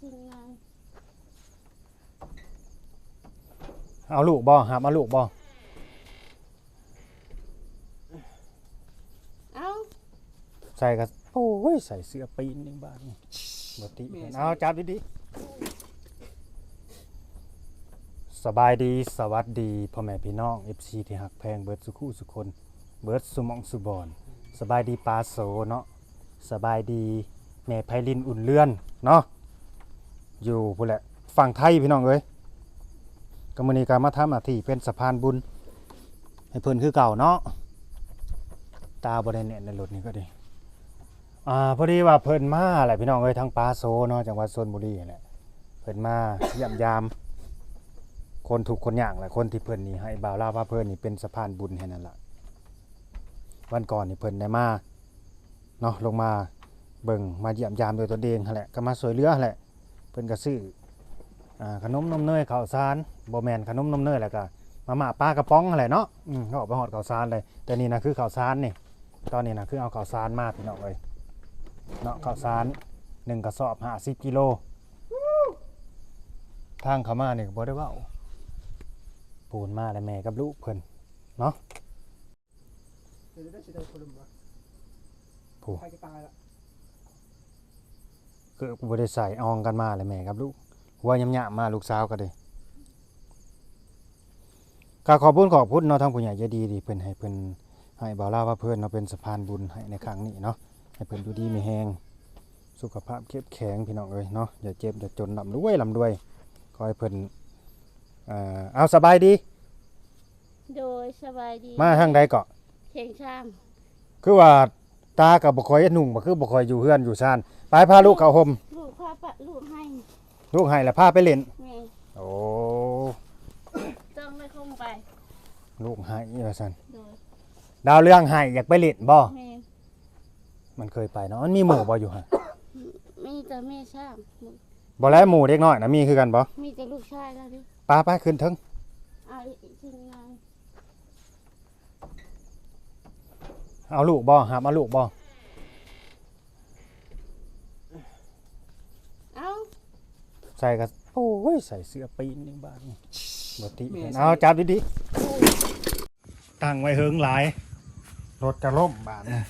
ทีมงานเอาลูกบ่หามเอาลูกบ่เอ้าใส่กันโอ้ยใส่เสื้อปีนนี่บ้านนี่บ่ติเห็นเอาจับดีๆสบายดีสวัสดีพ่อแม่พี่น้อง FC ที่หักแพงเบิดสุขุสุคน เบิดสุหมองสุบอนสบายดีปลาโสเนาะสบายดีแม่ไพลินอุ่นเลื่อนเนาะ อยู่พุ่นแหละฝั่งไทยพี่น้องเอ้ยก็มื้อนี้ก็มาทำหน้าที่เป็นสะพานบุญ ให้เพิ่นคือเก่าเนาะตาบ่ได้แน่นในรถนี่ก็ดีอ่าพอดีว่าเพิ่นมาแหละพี่น้องเอ้ยทางปาโซเนาะจังหวัดชลบุรีนี่แหละเพิ่นมาเยี่ยมยาม คนถูกคนอยากแหละคนที่เพิ่นนี่ให้บ่าวลาวว่าเพิ่นนี่เป็นสะพานบุญแค่นั้นล่ะวันก่อนนี่เพิ่นได้มาเนาะลงมาเบิ่งมาเยี่ยมยามโดยตนเองแหละก็มาสวยเหลือแหละ เพิ่นก็ซื้ออ่าขนมนมเนยข้าวสารบ่แม่นขนมนมเนยแล้วก็มาม่าปลากระป๋องหั่นแหละเนาะอืมเขาเอาไปฮอดข้าวสารเลย แต่นี่นะคือข้าวสารนี่ ตอนนี้นะคือเอาข้าวสารมาพี่น้องเอ้ยเนาะข้าวสารหนึ่งกระสอบ50กิโล ทางเขามานี่ก็บ่ได้เว้าปูนมาแล้วแม่กับลูกเพิ่นเดี๋ยวได้สิได้คนละบ่ผู้ใครจะตายละคือบริษัทอองกันมาเลยแม่ครับลูกหัวยำยๆมาลูกสาวก็เลยก็ขอบคุณขอบคุณเนาะทั้งผู้ใหญ่ใจดีที่เพิ่นให้เพิ่นให้บ่าวลาว่าเพิ่นเนาะเป็นสะพานบุญให้ในครั้งนี้เนาะให้เพิ่นอยู่ดีมีแฮงสุขภาพเข้มแข็งพี่น้องเอ้ยเนาะอย่าเจ็บอย่าจนลำรวยลำรวยขอให้เพิ่นเอ่อเอาสบายดี โดยสบายดีมาทางใดเกาะเชียงช่างคือว่า ตากับบ่ค่อยนุ่งบ่คือบ่ค่อยอยู่เฮือนอยู่ซ่านไปพาลูกเข้าห่มลูกพาปะลูกให้ลูกให้แล้วพาไปเล่นแม่โอ้ต้องไม่คงไปลูกให้ว่าซั่นโดยดาวเรื่องให้อยากไปเล่นบ่แม่มันเคยไปเนาะมันมีหมู่บ่อยู่ฮะมีแต่แม่ช่างบ่แล้วหมู่เด็กน้อยนะมีคือกันบ่มีแต่ลูกชายแล้วดิป้าไปขึ้นเทึงเอาทีมงาน เอาลูกบ่หามเอาลูกบ่เอ้าใส่กันโอ้ยใส่เสื้อปีนนี่บ้านนี่บ่ติเห็นเอาจับดีๆตั้งไว้เฮิงหลาย รถจะล่มบาดนี่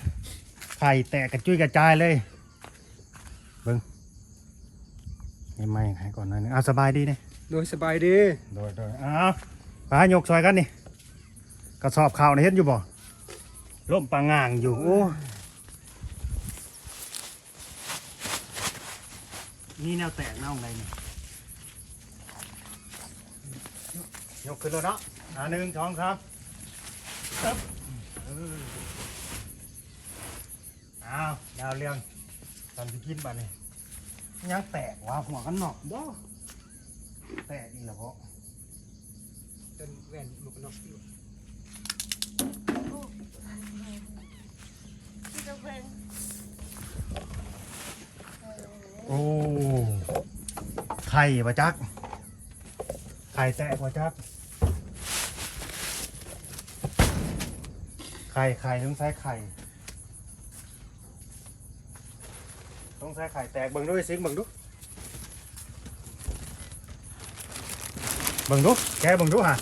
ไข่แตกกระจุยกระจายเลยเบิ่งนี่ไม่ให้ก่อนหน่อยนึงเอาสบายดีนี่โดยสบายดีโดยโดยเอาไปยกซอยกันนี่กระสอบข้าวนี่เห็นอยู่บ่ ล่มปางง่างอยู่โอ้นี่แนวแตกแนวอะไรเนี่ยยกขึ้นแล้วเนาะอ่าหนึ่งสองครับตึ๊บเออเอาดาวเรืองตอนที่กินบ้านี่ยังแตกว่าหัวกันหนอกบ่แตกอีกแล้วเพราะจนแหวนหมวกกันน็อกอยู่ โอ้ ไข่ปะจัก ไข่แตกปะจัก ไข่ไข่ต้องใช้ไข่ ต้องใช้ไข่แตกเบิ่งด้วยซิเบิ่งดูเบิ่งดูแกเบิ่งดูฮะ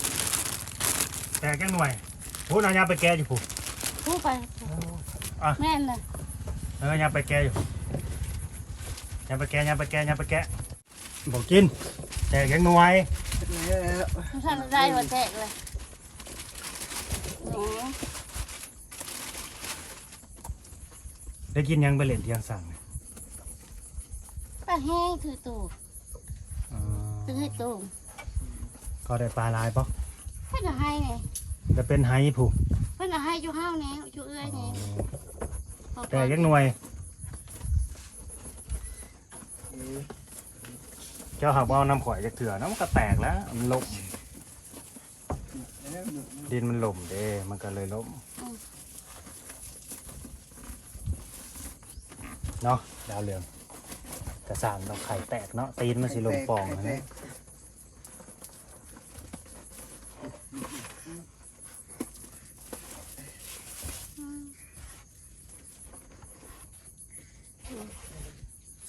แตกแกหน่วยพูดเอายาไปแกอยู่ผู ผู้ไปอะ แม่นน่ะเออยาไปแกอยู่ยาไปแกยาไปแกยาไปแกบอกกิน แตกแกหน่วยแล้วท่านได้หัวแตกเลยแหมได้กินยังไปเล่นเที่ยงสั่งเนี่ยก็แห้งคือตูอ๋อคือให้ตูก็ได้ปลาลายปะเพื่อนให้ไงจะเป็นไฮผูกเพื่อน ให้อยู่ห้าวแนวอยู่เอื้อยแนวแต่ยังหน่วย เจ้าหาว่าเอาน้ำข่อยจะเถื่อน้ำมันก็แตกแล้ว มันล่มดินมันล่มเด้มันก็เลยล่มเนาะดาวเรืองกระสานเราไข่แตกเนาะตีนมันสิลงปองนะ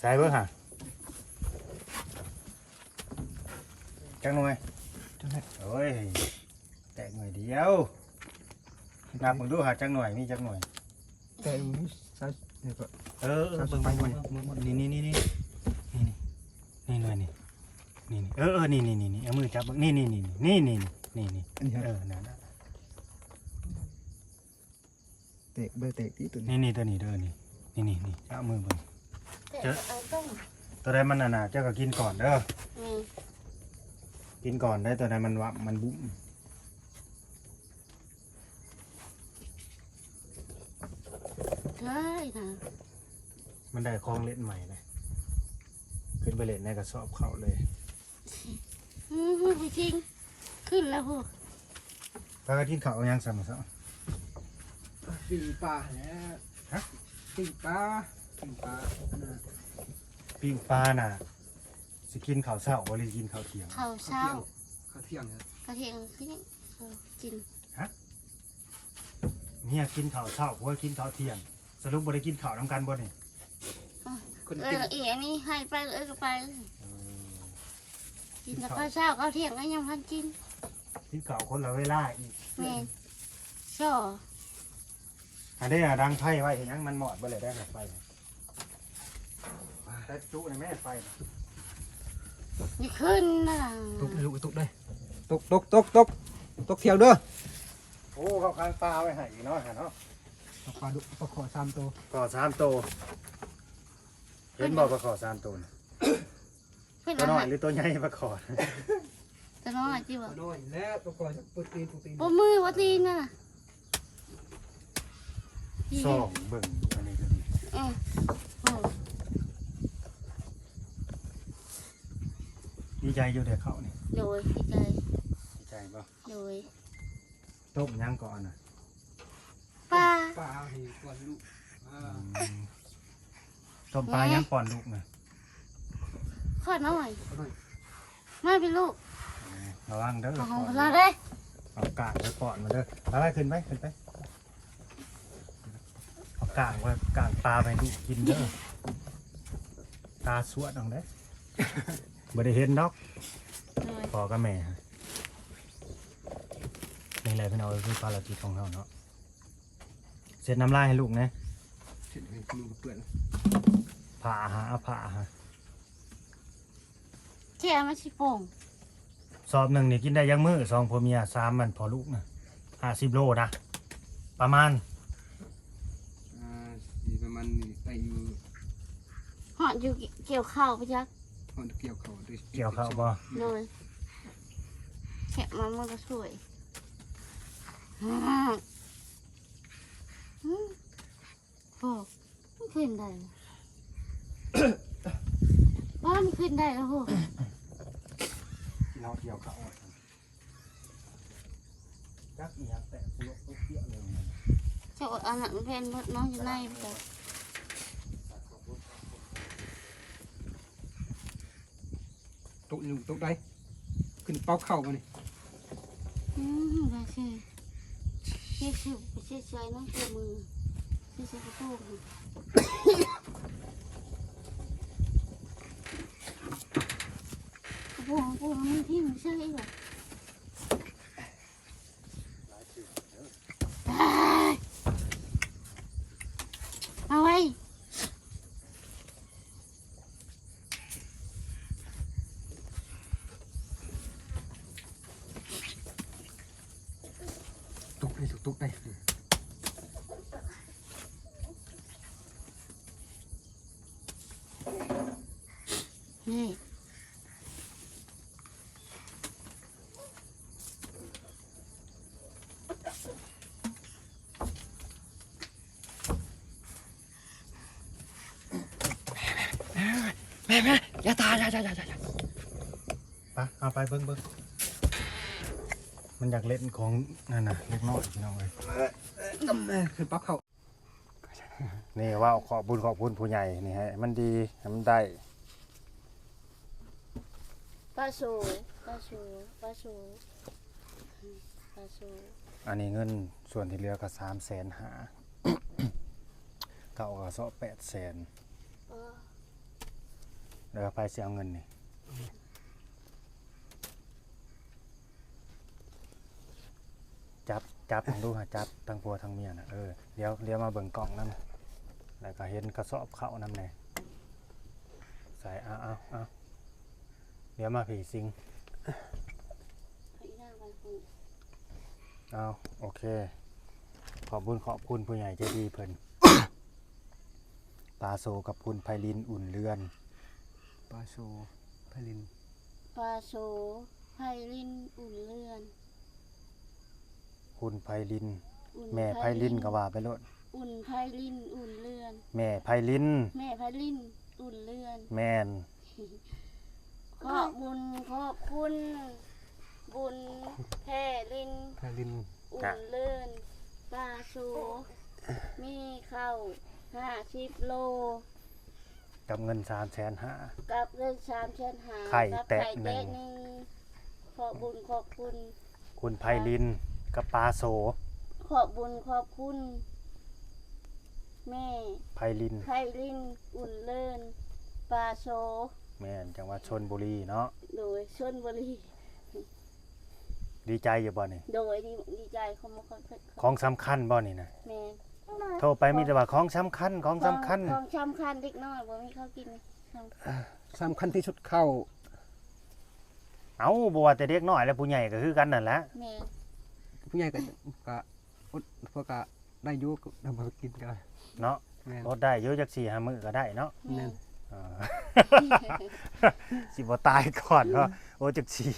ใส่เบิ่งฮะจังหน่วยจังได๋โอ้ยแตกหน่วยเดียวนับมึงดูหาจังหน่วยมีจังหน่วยแต่อยู่ซะนี่ก็เออเออเบิ่งไปหน่วยนี่นี่นี่นี่นี่นี่นี่หน่วยนี่นี่นี่เออเออนี่นี่นี่นี่เอามือจับเบิ่งนี่นี่นี่นี่นี่นี่นี่อันนี้เอฮะอนั่นน่ะเตะเบอร์เตะที่ตัวนี้นี่นี่ตัวนี้เด้อนี่นี่นี่นี่เอามือเบิ่ง เจ๊เอาต้มตัวใดมันน่ะน่ะเจ้าก็กินก่อนเด้อนี่กินก่อนได้ตัวใดมันวะมันบุ้มใช่ค่ะมันได้ของเล่นใหม่เลยขึ้นไปเล่นในกระสอบเขาเลยอืมจริง ขึ้นแล้วพวกพากันกินข้าวยังซ้ำซะปีปลาแล้วฮะปีปลาปีปลาน่ะ ปิ้งปลาน่ะสิกินข้าวเช้าบ่ได้กินข้าวเที่ยง ข้าวเช้าข้าวเที่ยงเนี่ยกระเทียมขึ้นเออกินเมียกินข้าวเช้าผัวกินข้าวเที่ยง สรุปบ่ได้กินข้าวนํกันบ่นี่คนเอกินออีอันนี้ให้ไปเออก็ไปกินแต่ข้าวเช้าข้าวเที่ยงก็ยังพันกินกินข้าวคนละเวลาอีกแม่นช่ออันนี้น่ะดังไพ่ไว้เห็นยังมันหมอดบ่เลยได้หักไฟ แต่จุในแม่ไฟน่ะนี่ขึ้นนะตกได้ลูกตกได้ตกตกตกตกตกเที่ยวเด้อโอ้เขาค้างปลาไว้ให้อีกเนาะหาเนาะเอาปลาดุปลาขอสามตัวก่อสามโตวเห็นบอกปลาขอสามโตวน่ะขึ้นตัวอาน้อหายรหรือตัวใหญ่ปลาขอแต่น้อยจีบปลาน้อยแล้วปลาขอจะปุตีนปุตีนปมือวัตีนน่ะสองเบิ่งอันนี้ก็ดีอืมโอ้ ดีใจอยู่เด็กเขานี่โดยดีใจดีใจป่ะโดยต้มยังก่อนน่ะป้าปลาเห็นก่อนลูกอ่าอืมต้มปลายังก่อนลูกน่ะข้อน้อยปลาน้อยมาเป็นลูกระวังเด้อของก่อนเราเลยเอากางไว้ก่อนมาเด้อเอาไปขึ้นไปขึ้นไปเอากางไว้กางปลาไปลูกกินเด้อตาสวดเออกเด้อ บ่ได้เห็นดอกโดยพอกับแม่นี่แหละพี่น้องคือภารกิจของเราเนาะเสร็จน้ำลายให้ลูกนะเห็นเห็นลูกเปื่อนผ่าหาผ่าหาแค่มาชิโป่งสอบหนึ่งนี่กินได้ยังมือสองผัวเมียสามมันพอลูกนะห้าสิบโลนะประมาณอ่าดีประมาณนี้ไปอยู่ หอดอยู่เกี่ยวข้าวไปจัก หอนเกี่ยวเขาด้วยเกี่ยวข้าวบ่เลยแค่มามันก็สวยอืมอืมโอ้ไม่ขึ้นได้เลยบ้านขึ้นได้แล้วโหกินเอาเกี่ยวข้าวจักอีหยังแต่สุกตุกเกี่ยวเลยนะเจ้าอันนั้นมันเป็นมดน้องอยู่ในไปจ้ะ ตกลูกตกได้ขึ้นเป้าเข่ามานี่อืมได้สิเชื่อชื่อเชื่อใจน้องเชื่อมือเชื่อเชื่อกระโปรงกระโปรงกระโปรงมันที่มันใช่หรอ เอาไว้ ตกได้ตกได้ นี่แม่แม่อย่าตายอย่าอย่าอย่าอย่าไปเอาไปเบิ้งเบิ้งมันอยากเล่นของนั่นน่ะเล็กน้อยพี่น้องเลยแม่ขึ้นเป้าเข่านี่ว่าขอบบุญขอบคุณผู้ใหญ่นี่ฮะมันดีให้มันได้ ปลาสูปลาสูปลาสูปลาสูอันนี้เงินส่วนที่เหลือก็สามแสนหา เก่าก็สาแปดแสนเดี๋ยวไปเสียเงินนี่จับจับดูฮะจับทั้งผัวทั้งเมียนะเออเดี๋ยวเดี๋ยวมาเบิ่งกล่องนั่นแล้วก็เห็นกระสอบเข้านั่นเลยใส่อ้าวอ้าวอ้าว เดี๋ยวมาผีสิงให้หน้าไปคุณเอาโอเค ขอบคุญขอบคุณผู้ใหญ่ใจดีเพิ่นปลาโซกับคุณไพลินอุ่นเรือน ปลาโซพลิน ปลาโซไพลินอุ่นเลือน คุณไพลิน อุ่นแม่ไพลินก็ว่าไปโลดอุ่นไพลินอุ่นเลือน แม่ไพลิน แม่ไพลินอุ่นเลือน แม่น ขอบบุญขอบคุณ บุญแพ่ลินพลิน อุ่นเลื่อนปลาสูมีข้าวห้าสิบโล กับเงินสามแสนห้า กับเงินสามเชนหาไข่กับแตะไข่หนึ่แตะง หนึ่งขอบบุญขอบคุณ คุณไพลินกับปลาโซขอบบุญขอบคุณ แม่ไพลินไข่ลิน อุ่นเลื่อนปลาโซ แม่นจังหวัดชนบุรีเนาะโดยชนบุรีดีใจอยู่บ่นี่โดยดีดีใจเขามาคอยของสำคัญบ่นี่นะแม่โทรไปมีแต่ว่าของสำคัญของสำคัญของสำคัญเด็กน้อยบ่มีข้าวกินเลยสำคัญสำคัญที่สุดเข้าเอ้าบ่ว่าแต่เด็กน้อยและผู้ใหญ่ก็คือกันนั่นแหละแม่ผู้ใหญ่ก็ก็อดพวกก็ได้อยุกนำมากินกันเนาะแม่นลดได้เยอะจากสี่ห้ามื้อก็ได้เนาะแม่แม่นเออ สิบ่ตายก่อนเนาะโอ้จากสี่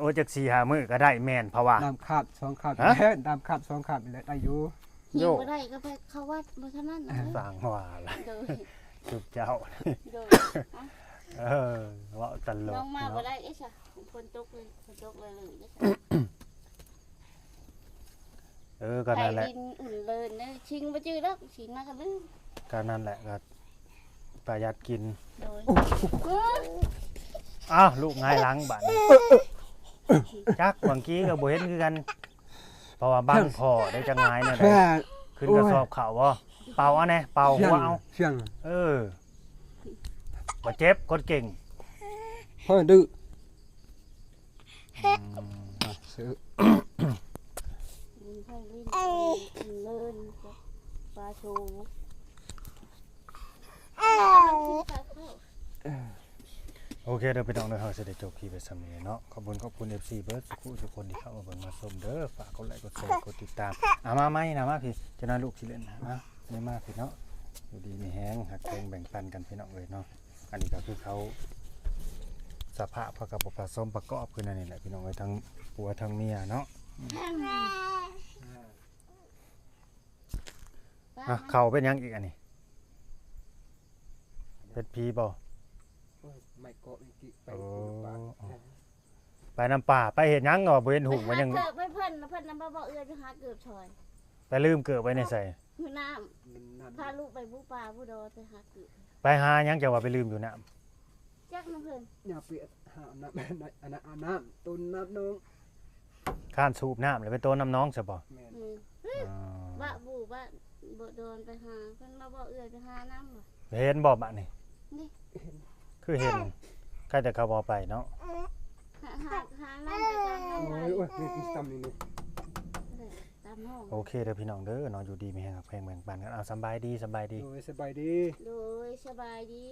โอ้จากสี่ห้ามื้อก็ได้แม่นเพราะว่า น้ำขาดสองขาดฮะแม่นน้ำขาดสองขาดนี่แหละได้อยุหิโยวบ่ได้ก็ไปเข้าวัดบ่เท่านั้นนะสร้างว่าล่ะโดยจุบเจ้า โดยเออเว้าตลกน้องมาบ่เนาะได้เอ้ซะคนตกเลยคนตกเลยเลยเด้อเออก็ไข่นั่นแหละดินอุ่นเลินเด้อชิงบ่จื้อดอกชิงมาก็ลืมก็นั่นแหละก็ ประหยัดกินโดยอ้าวลูกง่ายหล้างบัดนี้จักบางกี้ก็บ่เห็นคือกันเพราะว่าบ้างพอได้จังงายเนี่ยแม่ได้ขึ้นกระสอบข่าวบ่เป่าเอาแน่เป่าเสีหัยงวเอา เสียงเออบ่เจ็บคนเก่งพ่อดื้ออืมอะซื้อดินไข่ดินอุ่นเลินปลาชู โอเคเดี๋ยวไปน้องเด้อเฮาสิได้จบคลิปไปซ้ํนี้เนาะขอบคุณขอบคุณ FC เบิร์ดทุกผู้ทุกคนที่เข้ามาเบิ่งมาชมเด้อฝากกดไลค์กดแชร์กดติดตามอะมาไหมนะมาพี่จะน่าลูกสิเล่นนะอะไม่มากพี่เนาะอยู่ดีมีแฮงหักแพงแบ่งปันกันพี่น้องเอ้ยเนาะอันนี้ก็คือเขาสภาพประกับผสมประกอบขึ้นนั่นนี่แหละพี่น้องไว้ยทั้งผัวทั้งเมียเนาะอะเขาเป็นหยังอีกอันนี้ เป็นผีบ่โอ้ยไม่เกาะอีกทีไปโอ้ปากไปน้ำป่าไปเห็นยังเหรอบ่เห็นหุงมันยังเกิดไม่เพิ่นเพิ่นนำบ่บ่เอื้อไปหาเกือบชอยไปลืมเกิดไว้ในใส่ อยู่น้ำมันนั่นพาลูกไปผู้ป่าผู้ดอไปหาเกือบไปหายังจะว่าไปลืมอยู่น้จักน้ำเพิ่นอย่าไปหาน้ำอันนั้นอันนั้นอาบน้ำตุนน้ำน้องำข้านสูบน้ำเลยไปโตน้ำน้องซะบ่แม่นอืมอ๋อว่าบูว่าบ่โดนไปหาเพิ่นมาบ่เอื้อไปหาน้ำบ่เห็นบ่บะนี่นี่ คือเห็นใครแต่เขาบ่ไปเนาะหาหาหาน้ำไปตามน้ำโอ้ไหลยโอ้ยนี่กินตำนี่นี่ตามห้องโอเคเด้อพี่น้องเด้อเนาะอยู่ดีมีแฮงหักแพงแบ่งปันกันเอาสำบายดีสำบายดี โอ้ยสบายดี โดยสบายดี